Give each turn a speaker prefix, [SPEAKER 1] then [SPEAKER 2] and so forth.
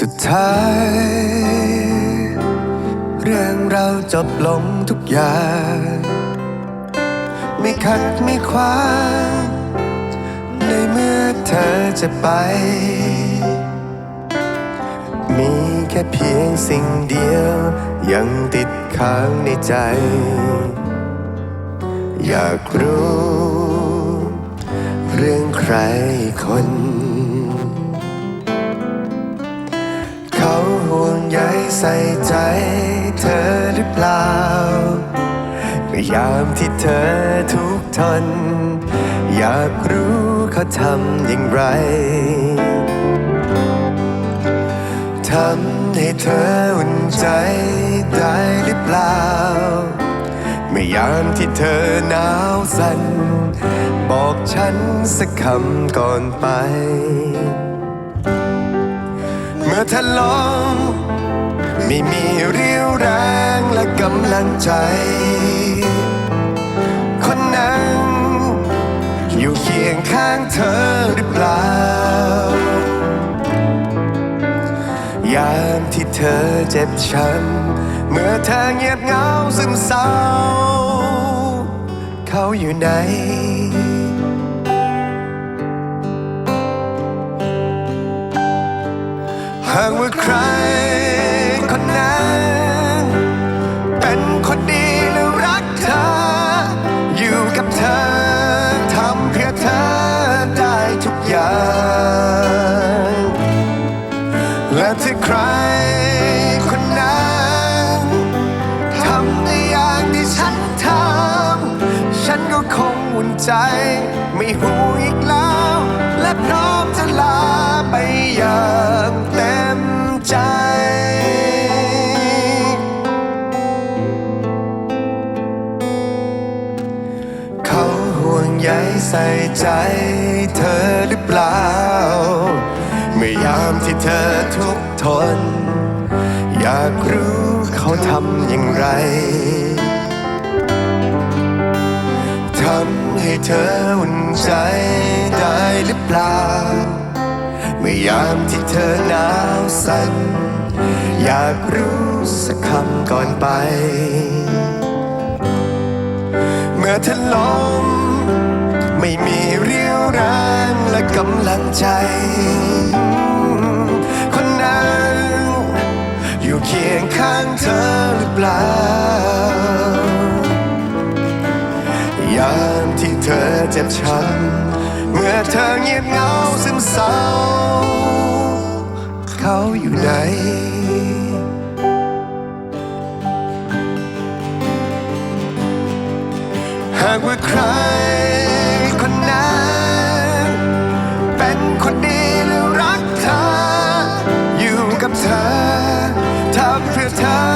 [SPEAKER 1] สุดท้าย เรื่องเราจบลงทุกอย่าง ไม่ขัดไม่ขวางในเมื่อเธอจะไป มีแค่เพียงสิ่งเดียว ยังติดค้างในใจ อยากรู้ เรื่องใครคน ใส่ใจเธอหรือเปล่าเมื่อยามที่เธอทุกทน อยากรู้เขาทำอย่างไร ทำให้เธออุ่นใจได้หรือเปล่าเมื่อยามที่เธอหนาวสั่น บอกฉันสักคำก่อนไป เมื่อเธอลอง ไม่มีเรี่ยวแรงและกำลังใจ คนนั้น อยู่เคียงข้างเธอหรือเปล่า ยามที่เธอเจ็บช้ำเมื่อเธอเงียบเหงาซึมเศร้า เขาอยู่ไหนหากว่าใคร ใจ ไม่ห่วงอีกแล้ว และพร้อมจะลาไปอย่างเต็มใจเขาห่วงใยใส่ใจเธอหรือเปล่า เมื่อยามที่เธอทุกข์ทน อยากรู้เขาทำอย่างไร เธออุ่นใจได้หรือเปล่า เมื่อยามที่เธอหนาวสั่นอยากรู้สักคำก่อนไป เมื่อเธอล้มไม่มีเรี่ยวแรงและกำลังใจ บช้ำเมื่อเธอเงียบเหงาซึมเศร้า เขาอยู่ไหนหากว่าใครคนนั้นเป็นคนดีหรือรักเธอ อยู่กับเธอทำเพื่อเธอ